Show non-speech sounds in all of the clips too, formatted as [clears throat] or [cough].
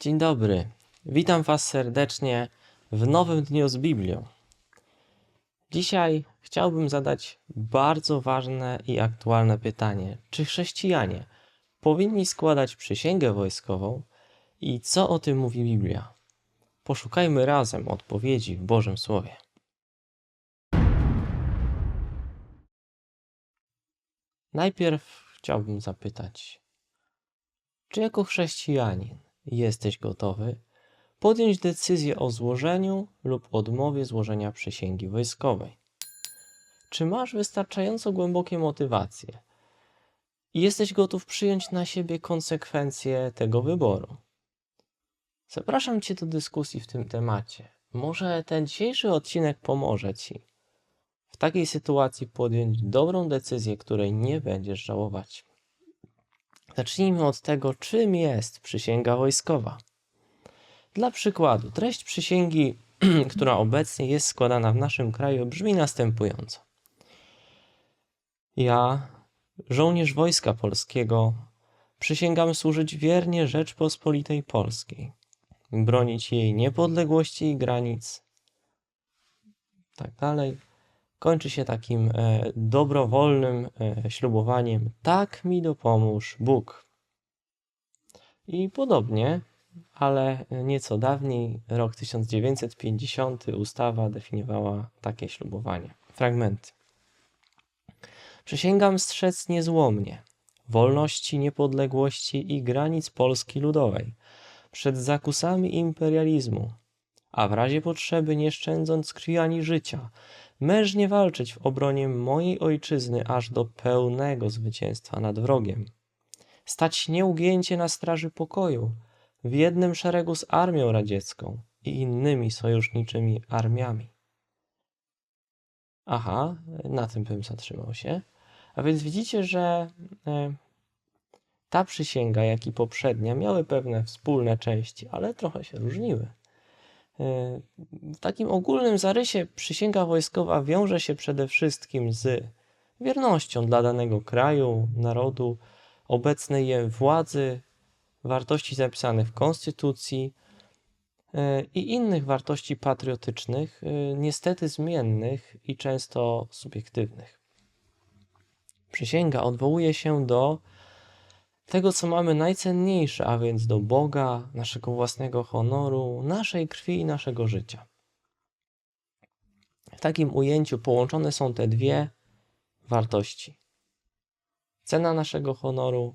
Dzień dobry. Witam Was serdecznie w nowym dniu z Biblią. Dzisiaj chciałbym zadać bardzo ważne i aktualne pytanie: czy chrześcijanie powinni składać przysięgę wojskową i co o tym mówi Biblia? Poszukajmy razem odpowiedzi w Bożym Słowie. Najpierw chciałbym zapytać, czy jako chrześcijanin jesteś gotowy podjąć decyzję o złożeniu lub odmowie złożenia przysięgi wojskowej? Czy masz wystarczająco głębokie motywacje i jesteś gotów przyjąć na siebie konsekwencje tego wyboru? Zapraszam Cię do dyskusji w tym temacie. Może ten dzisiejszy odcinek pomoże Ci w takiej sytuacji podjąć dobrą decyzję, której nie będziesz żałować. Zacznijmy od tego, czym jest przysięga wojskowa. Dla przykładu, treść przysięgi, [clears throat] która obecnie jest składana w naszym kraju, brzmi następująco. Ja, żołnierz Wojska Polskiego, przysięgam służyć wiernie Rzeczpospolitej Polskiej, bronić jej niepodległości i granic, tak dalej. Kończy się takim e, dobrowolnym e, ślubowaniem: Tak mi dopomóż Bóg. I podobnie, ale nieco dawniej, rok 1950, ustawa definiowała takie ślubowanie. Fragmenty. Przysięgam strzec niezłomnie wolności, niepodległości i granic Polski Ludowej przed zakusami imperializmu, a w razie potrzeby nie szczędząc krwi ani życia, mężnie walczyć w obronie mojej ojczyzny aż do pełnego zwycięstwa nad wrogiem. Stać nieugięcie na straży pokoju, w jednym szeregu z armią radziecką i innymi sojuszniczymi armiami. Aha, na tym bym zatrzymał się. A więc widzicie, że e, ta przysięga, jak i poprzednia, miały pewne wspólne części, ale trochę się różniły. W takim ogólnym zarysie przysięga wojskowa wiąże się przede wszystkim z wiernością dla danego kraju, narodu, obecnej je władzy, wartości zapisanych w konstytucji e, i innych wartości patriotycznych, e, niestety zmiennych i często subiektywnych. Przysięga odwołuje się do tego, co mamy najcenniejsze, a więc do Boga, naszego własnego honoru, naszej krwi i naszego życia. W takim ujęciu połączone są te dwie wartości: cena naszego honoru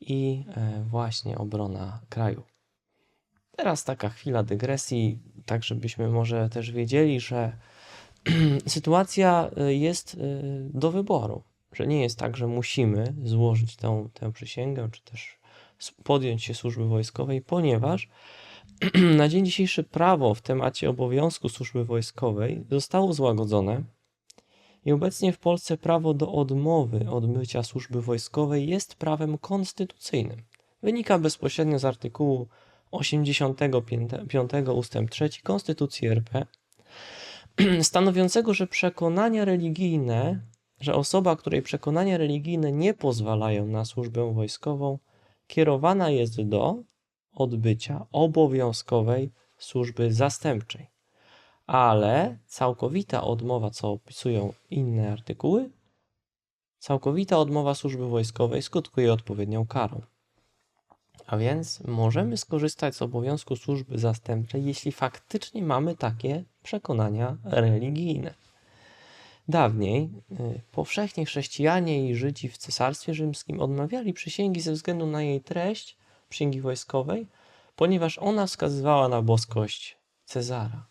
i e, właśnie obrona kraju. Teraz taka chwila dygresji, tak żebyśmy może też wiedzieli, że [clears throat] sytuacja e, jest e, do wyboru że nie jest tak, że musimy złożyć tą, tę przysięgę, czy też podjąć się służby wojskowej, ponieważ [clears throat] na dzień dzisiejszy prawo w temacie obowiązku służby wojskowej zostało złagodzone i obecnie w Polsce prawo do odmowy odbycia służby wojskowej jest prawem konstytucyjnym. Wynika bezpośrednio z artykułu 85 ust. 3 Konstytucji RP, [clears throat] stanowiącego, że przekonania religijne że osoba, której przekonania religijne nie pozwalają na służbę wojskową, kierowana jest do odbycia obowiązkowej służby zastępczej. Ale całkowita odmowa, co opisują inne artykuły, całkowita odmowa służby wojskowej skutkuje odpowiednią karą. A więc możemy skorzystać z obowiązku służby zastępczej, jeśli faktycznie mamy takie przekonania religijne. Dawniej y, powszechnie chrześcijanie i Żydzi w Cesarstwie Rzymskim odmawiali przysięgi ze względu na jej treść, przysięgi wojskowej, ponieważ ona wskazywała na boskość Cezara.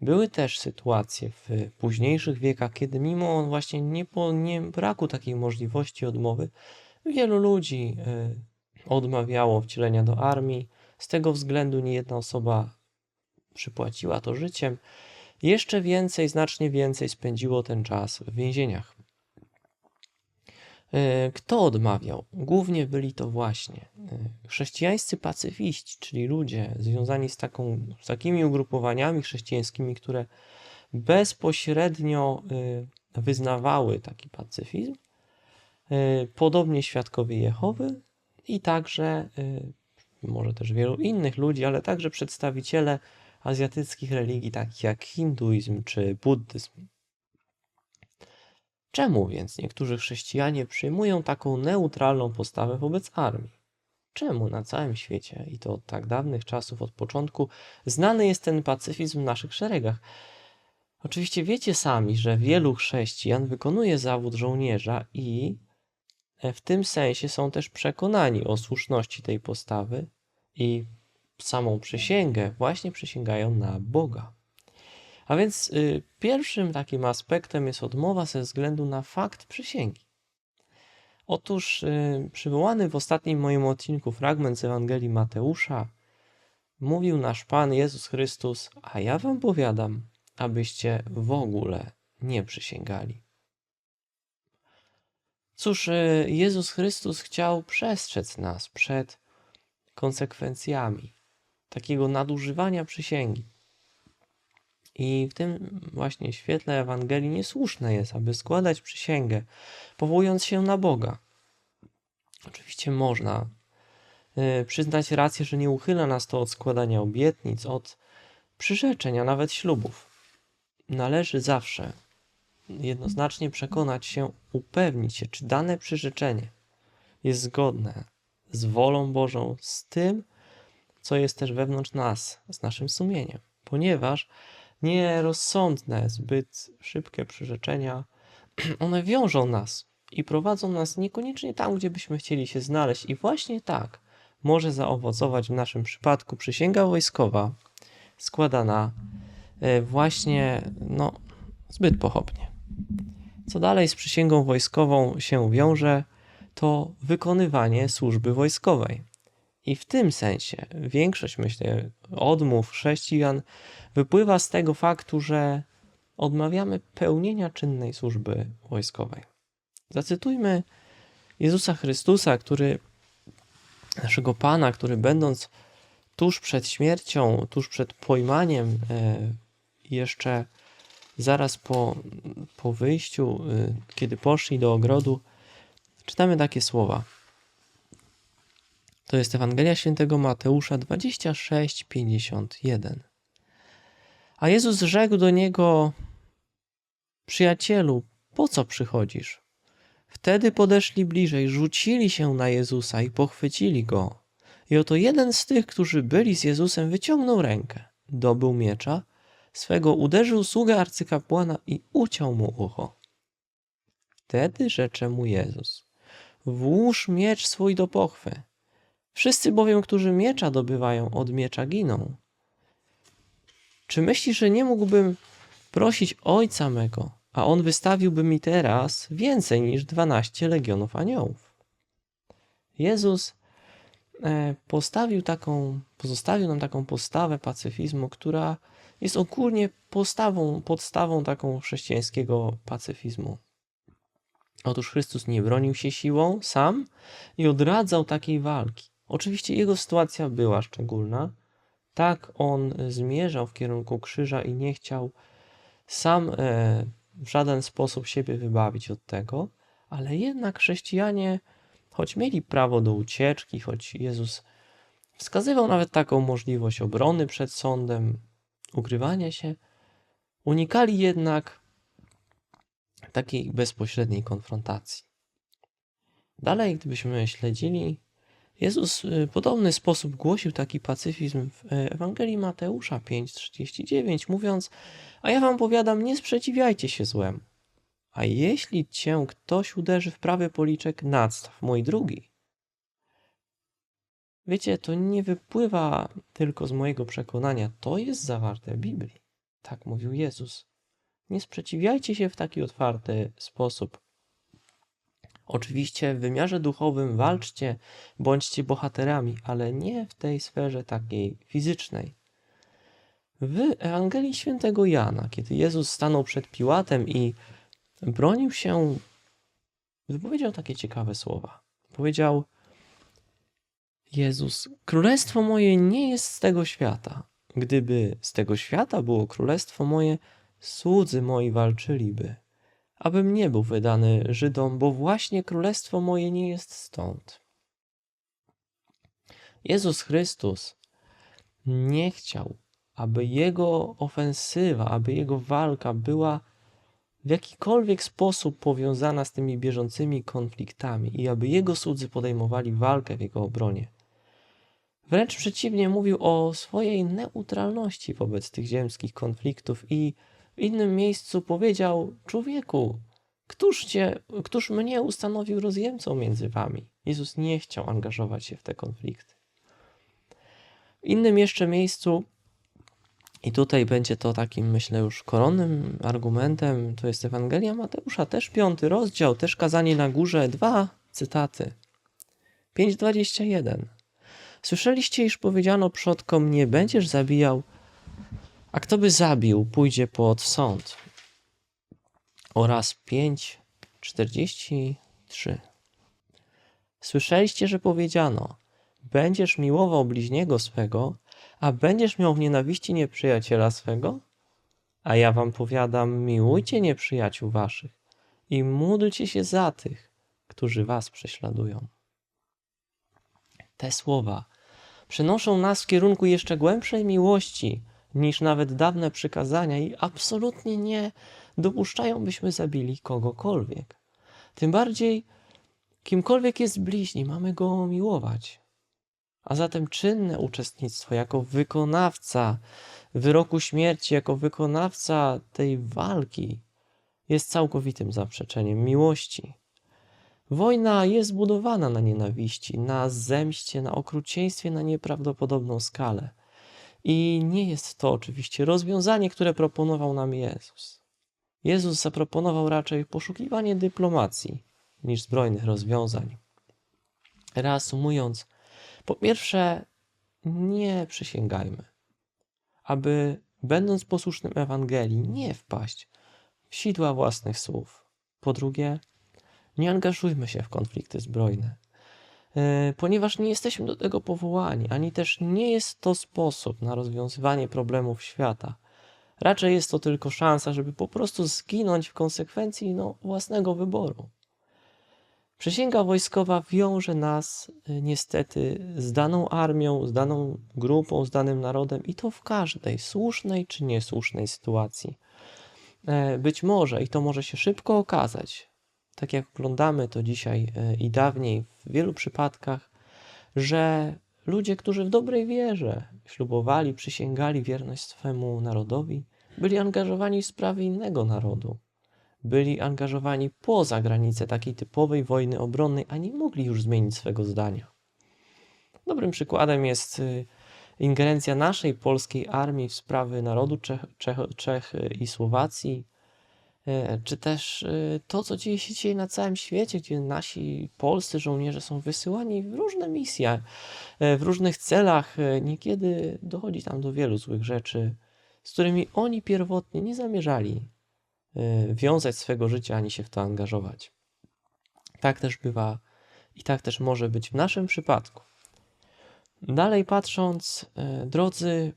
Były też sytuacje w późniejszych wiekach, kiedy mimo właśnie nie, po, nie braku takiej możliwości odmowy, wielu ludzi y, odmawiało wcielenia do armii. Z tego względu niejedna osoba przypłaciła to życiem jeszcze więcej, znacznie więcej spędziło ten czas w więzieniach. E, kto odmawiał? Głównie byli to właśnie e, chrześcijańscy pacyfiści, czyli ludzie związani z, taką, z takimi ugrupowaniami chrześcijańskimi, które bezpośrednio e, wyznawały taki pacyfizm, podobnie świadkowie Jehowy i także może też wielu innych ludzi, ale także przedstawiciele azjatyckich religii, takich jak hinduizm czy buddyzm. Czemu więc niektórzy chrześcijanie przyjmują taką neutralną postawę wobec armii? Czemu na całym świecie, i to od tak dawnych czasów, od początku, znany jest ten pacyfizm w naszych szeregach? Oczywiście wiecie sami, że wielu chrześcijan wykonuje zawód żołnierza i w tym sensie są też przekonani o słuszności tej postawy i samą przysięgę właśnie przysięgają na Boga. A więc y, pierwszym takim aspektem jest odmowa ze względu na fakt przysięgi. Otóż y, przywołany w ostatnim moim odcinku fragment z Ewangelii Mateusza mówił nasz Pan Jezus Chrystus, a ja wam powiadam, abyście w ogóle nie przysięgali. Cóż, y, Jezus Chrystus chciał przestrzec nas przed konsekwencjami takiego nadużywania przysięgi. I w tym właśnie świetle Ewangelii niesłuszne jest, aby składać przysięgę, powołując się na Boga. Oczywiście można y, przyznać rację, że nie uchyla nas to od składania obietnic, od przyrzeczeń, a nawet ślubów. Należy zawsze jednoznacznie przekonać się, upewnić się, czy dane przyrzeczenie jest zgodne z wolą Bożą, z tym, co jest też wewnątrz nas, z naszym sumieniem, ponieważ nierozsądne, zbyt szybkie przyrzeczenia, [clears throat] one wiążą nas i prowadzą nas niekoniecznie tam, gdzie byśmy chcieli się znaleźć. I właśnie tak może zaowocować w naszym przypadku przysięga wojskowa składana e, właśnie no, zbyt pochopnie. Co dalej z przysięgą wojskową się wiąże, to wykonywanie służby wojskowej. I w tym sensie większość, myślę, odmów chrześcijan wypływa z tego faktu, że odmawiamy pełnienia czynnej służby wojskowej. Zacytujmy Jezusa Chrystusa, który, naszego Pana, który będąc tuż przed śmiercią, tuż przed pojmaniem, e, jeszcze zaraz po, po wyjściu, e, kiedy poszli do ogrodu, czytamy takie słowa. To jest Ewangelia Świętego Mateusza 26:51. A Jezus rzekł do niego: Przyjacielu, po co przychodzisz? Wtedy podeszli bliżej, rzucili się na Jezusa i pochwycili go. I oto jeden z tych, którzy byli z Jezusem, wyciągnął rękę, dobył miecza, swego uderzył sługę arcykapłana i uciął mu ucho. Wtedy rzecze mu Jezus: Włóż miecz swój do pochwy. Wszyscy bowiem, którzy miecza dobywają, od miecza giną. Czy myślisz, że nie mógłbym prosić Ojca mego, a On wystawiłby mi teraz więcej niż dwanaście legionów aniołów? Jezus e, postawił taką, pozostawił nam taką postawę pacyfizmu, która jest ogólnie postawą, podstawą taką chrześcijańskiego pacyfizmu. Otóż Chrystus nie bronił się siłą sam i odradzał takiej walki. Oczywiście jego sytuacja była szczególna. Tak on zmierzał w kierunku krzyża i nie chciał sam e, w żaden sposób siebie wybawić od tego, ale jednak chrześcijanie, choć mieli prawo do ucieczki, choć Jezus wskazywał nawet taką możliwość obrony przed sądem, ukrywania się, unikali jednak takiej bezpośredniej konfrontacji. Dalej, gdybyśmy śledzili Jezus w podobny sposób głosił taki pacyfizm w e, Ewangelii Mateusza 5:39, mówiąc: A ja wam powiadam, nie sprzeciwiajcie się złemu. A jeśli cię ktoś uderzy w prawy policzek, nadstaw mój drugi. Wiecie, to nie wypływa tylko z mojego przekonania, to jest zawarte w Biblii. Tak mówił Jezus. Nie sprzeciwiajcie się w taki otwarty sposób Oczywiście w wymiarze duchowym walczcie, bądźcie bohaterami, ale nie w tej sferze takiej fizycznej. W Ewangelii Świętego Jana, kiedy Jezus stanął przed Piłatem i bronił się, wypowiedział takie ciekawe słowa. Powiedział: Jezus, królestwo moje nie jest z tego świata. Gdyby z tego świata było królestwo moje, słudzy moi walczyliby abym nie był wydany Żydom, bo właśnie królestwo moje nie jest stąd. Jezus Chrystus nie chciał, aby jego ofensywa, aby jego walka była w jakikolwiek sposób powiązana z tymi bieżącymi konfliktami i aby jego słudzy podejmowali walkę w jego obronie. Wręcz przeciwnie, mówił o swojej neutralności wobec tych ziemskich konfliktów i w innym miejscu powiedział: Człowieku, któż, cię, któż mnie ustanowił rozjemcą między wami? Jezus nie chciał angażować się w te konflikty. W innym jeszcze miejscu, i tutaj będzie to takim, myślę, już koronnym argumentem, to jest Ewangelia Mateusza, też piąty rozdział, też kazanie na górze, dwa cytaty. 5.21 Słyszeliście, iż powiedziano przodkom, nie będziesz zabijał, a kto by zabił, pójdzie pod sąd. Oraz 5:43. Słyszeliście, że powiedziano, będziesz miłował bliźniego swego, a będziesz miał w nienawiści nieprzyjaciela swego? A ja wam powiadam, miłujcie nieprzyjaciół waszych i módlcie się za tych, którzy was prześladują. Te słowa przenoszą nas w kierunku jeszcze głębszej miłości niż nawet dawne przykazania i absolutnie nie dopuszczają, byśmy zabili kogokolwiek. Tym bardziej, kimkolwiek jest bliźni, mamy go miłować. A zatem czynne uczestnictwo jako wykonawca wyroku śmierci, jako wykonawca tej walki jest całkowitym zaprzeczeniem miłości. Wojna jest zbudowana na nienawiści, na zemście, na okrucieństwie na nieprawdopodobną skalę. I nie jest to oczywiście rozwiązanie, które proponował nam Jezus. Jezus zaproponował raczej poszukiwanie dyplomacji niż zbrojnych rozwiązań. Reasumując, po pierwsze, nie przysięgajmy, aby, będąc posłusznym Ewangelii, nie wpaść w sidła własnych słów. Po drugie, nie angażujmy się w konflikty zbrojne, ponieważ nie jesteśmy do tego powołani, ani też nie jest to sposób na rozwiązywanie problemów świata. Raczej jest to tylko szansa, żeby po prostu zginąć w konsekwencji no, własnego wyboru. Przysięga wojskowa wiąże nas e, niestety z daną armią, z daną grupą, z danym narodem i to w każdej słusznej czy niesłusznej sytuacji. E, być może, i to może się szybko okazać, tak jak oglądamy to dzisiaj e, i dawniej w wielu przypadkach, że ludzie, którzy w dobrej wierze ślubowali, przysięgali wierność swemu narodowi, byli angażowani w sprawy innego narodu. Byli angażowani poza granice takiej typowej wojny obronnej, a nie mogli już zmienić swego zdania. Dobrym przykładem jest y, ingerencja naszej polskiej armii w sprawy narodu Czech, Czech, Czech i Słowacji, czy też e, to, co dzieje się dzisiaj na całym świecie, gdzie nasi polscy żołnierze są wysyłani w różne misje, e, w różnych celach. Niekiedy dochodzi tam do wielu złych rzeczy, z którymi oni pierwotnie nie zamierzali wiązać swego życia ani się w to angażować. Tak też bywa i tak też może być w naszym przypadku. Dalej patrząc, drodzy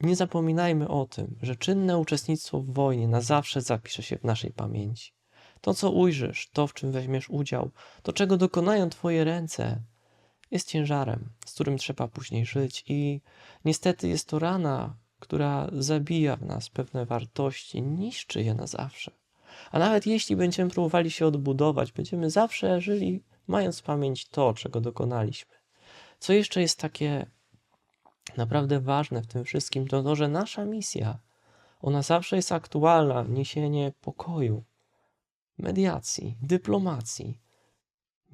nie zapominajmy o tym, że czynne uczestnictwo w wojnie na zawsze zapisze się w naszej pamięci. To, co ujrzysz, to, w czym weźmiesz udział, to, czego dokonają Twoje ręce, jest ciężarem, z którym trzeba później żyć, i niestety jest to rana, która zabija w nas pewne wartości, niszczy je na zawsze. A nawet jeśli będziemy próbowali się odbudować, będziemy zawsze żyli, mając w pamięć to, czego dokonaliśmy. Co jeszcze jest takie naprawdę ważne w tym wszystkim, to to, że nasza misja, ona zawsze jest aktualna, niesienie pokoju, mediacji, dyplomacji,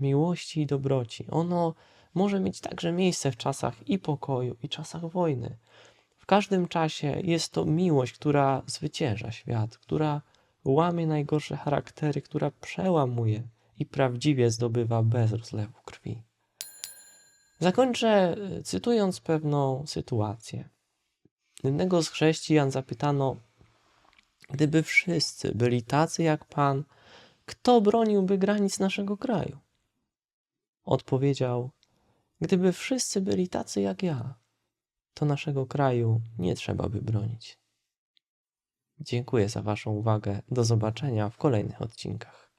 miłości i dobroci. Ono może mieć także miejsce w czasach i pokoju, i czasach wojny. W każdym czasie jest to miłość, która zwycięża świat, która łamie najgorsze charaktery, która przełamuje i prawdziwie zdobywa bez rozlewu krwi. Zakończę y, cytując pewną sytuację. Jednego z chrześcijan zapytano, gdyby wszyscy byli tacy jak Pan, kto broniłby granic naszego kraju? Odpowiedział, gdyby wszyscy byli tacy jak ja, to naszego kraju nie trzeba by bronić. Dziękuję za Waszą uwagę. Do zobaczenia w kolejnych odcinkach.